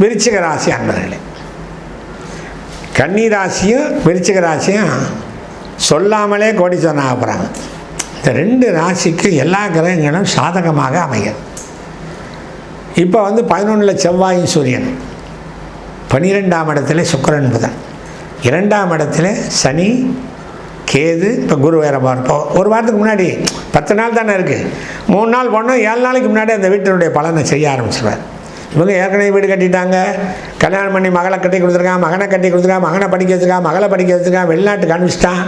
விருச்சிக ராசி அன்பர்களே. கன்னி ராசியும் விருச்சிக ராசியும் சொல்லாமலே கோடீஸ்வரன் ஆக போகிறாங்க இந்த ரெண்டு ராசிக்கு எல்லா கிரகங்களும் சாதகமாக அமையும். இப்போ வந்து பதினொன்றில் செவ்வாயும் சூரியன். பனிரெண்டாம் இடத்துல சுக்கரன் புதன். இரண்டாம் இடத்துல சனி கேது இப்போ குரு வேற பார்ப்போம் ஒரு வாரத்துக்கு முன்னாடி பத்து நாள் தானே இருக்குது மூணு நாள் போனோம் ஏழு நாளைக்கு முன்னாடி அந்த வீட்டினுடைய பலனை செய்ய ஆரம்பிச்சிருவார். இவங்க ஏற்கனவே வீடு கட்டிட்டாங்க. கல்யாணம் பண்ணி மகளை கட்டி கொடுத்துருக்கான் மகனை கட்டி கொடுத்துருக்கான் மகனை படிக்க வச்சுருக்கான் மகளை படிக்க வச்சுருக்கான் வெளிநாட்டுக்கு அனுப்பிச்சிட்டான்.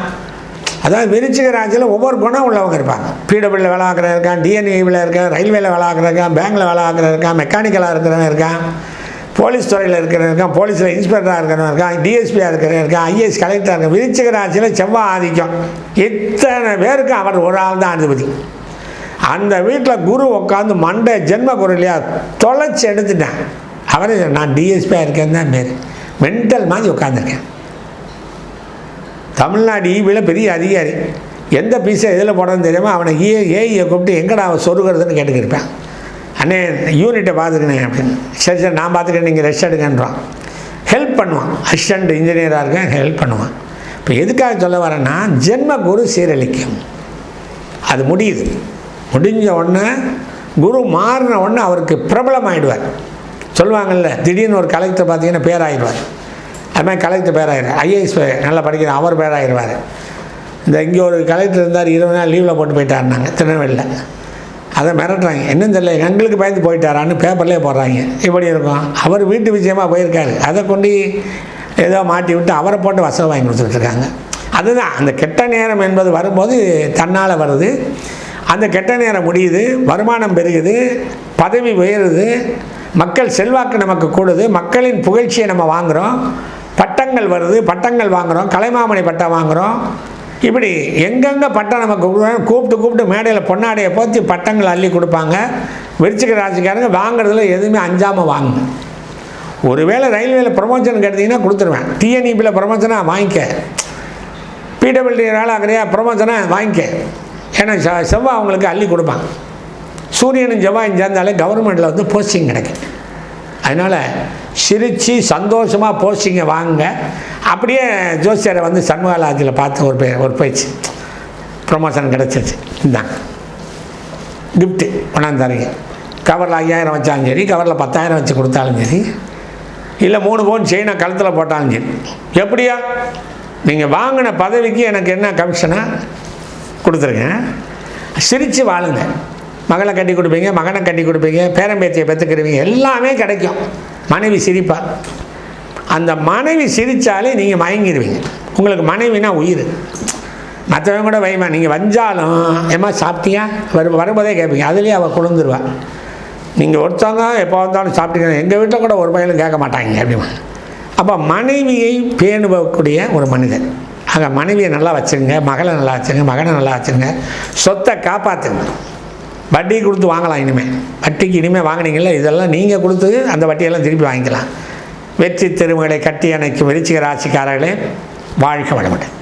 அதாவது விருச்சிக ராஜியில் ஒவ்வொரு குணம் உள்ளவங்க இருப்பாங்க. பிடபிள்யூ வேலை ஆக்குறவன் இருக்கான் டிஎன்இவில் இருக்கான் ரயில்வேல வேலை ஆக்குறவன் இருக்கான் பேங்க்கில் வேலை ஆக்குறவன் இருக்கான் மெக்கானிக்கலாக இருக்கிறவன் இருக்கான் போலீஸ் துறையில் இருக்கிறவன் இருக்கான் போலீஸில் இன்ஸ்பெக்டராக இருக்கிறவன் இருக்கான் டிஎஸ்பியாக இருக்கிறவன் இருக்கான் ஐஏஎஸ் கலெக்டராக இருக்கான். விருச்சிக ராசியில் செவ்வாய் ஆதிக்கம். இத்தனை பேருக்கு அவர் ஒரு ஆள் தான் அதிபதி. அந்த வீட்டில் குரு உட்காந்து மண்டை ஜென்ம குரு இல்லையா தொலைச்சி எடுத்துட்டேன். அவரே நான் டிஎஸ்பியாக இருக்கேன் தான் பேர். மென்டல் மாதிரி உட்காந்துருக்கேன் தமிழ்நாடு ஈபியில் பெரிய அதிகாரி. எந்த பீஸை எதில் போடணும்னு தெரியாமல் அவனை ஏ ஏஐயை கூப்பிட்டு எங்கடா அவன் சொருகிறதுன்னு கேட்டுக்கிருப்பேன். அண்ணே யூனிட்டை பார்த்துக்கினேன் அப்படின்னு. சரி சரி நான் பார்த்துக்கிறேன் நீங்கள் ரெஸ்ட் எடுங்கன்றான். ஹெல்ப் பண்ணுவான். அசிஸ்டண்ட் இன்ஜினியராக இருக்கேன் ஹெல்ப் பண்ணுவான். இப்போ எதுக்காக சொல்ல வரேன்னா ஜென்ம குரு சீரழிக்கும். அது முடியுது. முடிஞ்ச உடனே குரு மாறின உடனே அவருக்கு பிரபலம் ஆயிடுவார் சொல்லுவாங்கல்ல திடீர்னு ஒரு கலெக்டர் பார்த்தீங்கன்னா பேராயிடுவார். அது மாதிரி கலெக்டர் பேராயிடுவார். ஐஏஎஸ் நல்லா படிக்கிற அவர் பேராயிடுவார். இந்த இங்கே ஒரு கலெக்டர் இருந்தார் இருபது நாள் லீவில் போட்டு போயிட்டாருனாங்க திருநெல்வேலியில். அதை மிரட்டுறாங்க. என்னன்னு தெரியல எங்களுக்கு பயந்து போயிட்டாரான்னு பேப்பர்லேயே போடுறாங்க. இப்படி இருக்கும். அவர் வீட்டு விஷயமாக போயிருக்காரு. அதை கொண்டு ஏதோ மாட்டி விட்டு அவரை போட்டு வசதி வாங்கி கொடுத்துட்ருக்காங்க அதுதான் அந்த கெட்ட நேரம் என்பது வரும்போது தன்னால் வருது. அந்த கெட்ட நேரம் முடியுது வருமானம் பெருகுது பதவி உயருது மக்கள் செல்வாக்கு நமக்கு கூடுது மக்களின் புகழ்ச்சியை நம்ம வாங்குகிறோம் பட்டங்கள் வருது பட்டங்கள் வாங்குகிறோம் கலைமாமணி பட்டம் வாங்குகிறோம் இப்படி எங்கெங்கே பட்டம் நமக்கு கூப்பிட்டு கூப்பிட்டு மேடையில் பொன்னாடையை போற்றி பட்டங்கள் அள்ளி கொடுப்பாங்க. விருச்சிக ராசிக்காரங்க வாங்குறதுல எதுவுமே அஞ்சாமல் வாங்குங்க. ஒருவேளை ரயில்வேல ப்ரொமோஷன் கேட்டிங்கன்னா கொடுத்துருவேன். டிஎன்இபியில் ப்ரொமோஷனாக வாங்கிக்க. பிடபிள்யூ வேலை ஆகிறியா ப்ரொமோஷனாக வாங்கிக்க. ஏன்னா செவ்வாய் அவங்களுக்கு அள்ளி கொடுப்பான் சூரியனும் செவ்வாயும் சேர்ந்தாலே கவர்மெண்ட்டில் வந்து போஸ்டிங் கிடைக்கும். அதனால் சிரித்து சந்தோஷமாக போஸ்டிங்கை வாங்க. அப்படியே ஜோசியரை வந்து சண்முகலாஜியில் பார்த்து ஒரு பே ஒரு பேச்சு. ப்ரொமோஷன் கிடச்சிருச்சு. இந்தாங்க. கிஃப்ட்டு கொண்டாந்து கவரில் ஐயாயிரம் வச்சாலும் சரி கவரில் பத்தாயிரம் வச்சு கொடுத்தாலும் சரி இல்லை மூணு பவுன் செயினை கழுத்தில் போட்டாலும் சரி. எப்படியா? நீங்கள் வாங்கின பதவிக்கு எனக்கு என்ன கமிஷனா கொடுத்துருங்க சிரித்து வாழுங்க. மகளை கட்டி கொடுப்பீங்க மகனை கட்டி கொடுப்பீங்க பேரம்பேத்தியை பெற்றுக்கிடுவீங்க எல்லாமே கிடைக்கும். மனைவி சிரிப்பா. அந்த மனைவி சிரித்தாலே நீங்கள் மயங்கிடுவீங்க உங்களுக்கு மனைவினா உயிர். மற்றவங்க கூட வைமா நீங்கள் வஞ்சாலும் ஏம்மா சாப்பிட்டியா? வரும் வரும்போதே கேட்பீங்க. அதுலேயே அவள் குளிந்துருவா நீங்கள் ஒருத்தவங்க எப்போ வந்தாலும் சாப்பிட்டீங்க எங்கள் வீட்டில் கூட ஒரு பையனும் கேட்க மாட்டாங்க அப்படிமா அப்போ மனைவியை பேணுவக்கூடிய ஒரு மனிதன். ஆக மனைவியை நல்லா வச்சுருங்க மகளை நல்லா வச்சுருங்க மகனை நல்லா வச்சுருங்க. சொத்தை காப்பாற்றுங்க வட்டி கொடுத்து வாங்கலாம் இனிமேல் வட்டிக்கு இனிமேல் வாங்கினீங்களா இதெல்லாம் நீங்கள் கொடுத்து அந்த வட்டியெல்லாம் திருப்பி வாங்கிக்கலாம். வெற்றி தெருவுகளை கட்டி அணைக்கும் விருச்சிக ராசிக்காரர்களே வாழ்க வளமுடன்.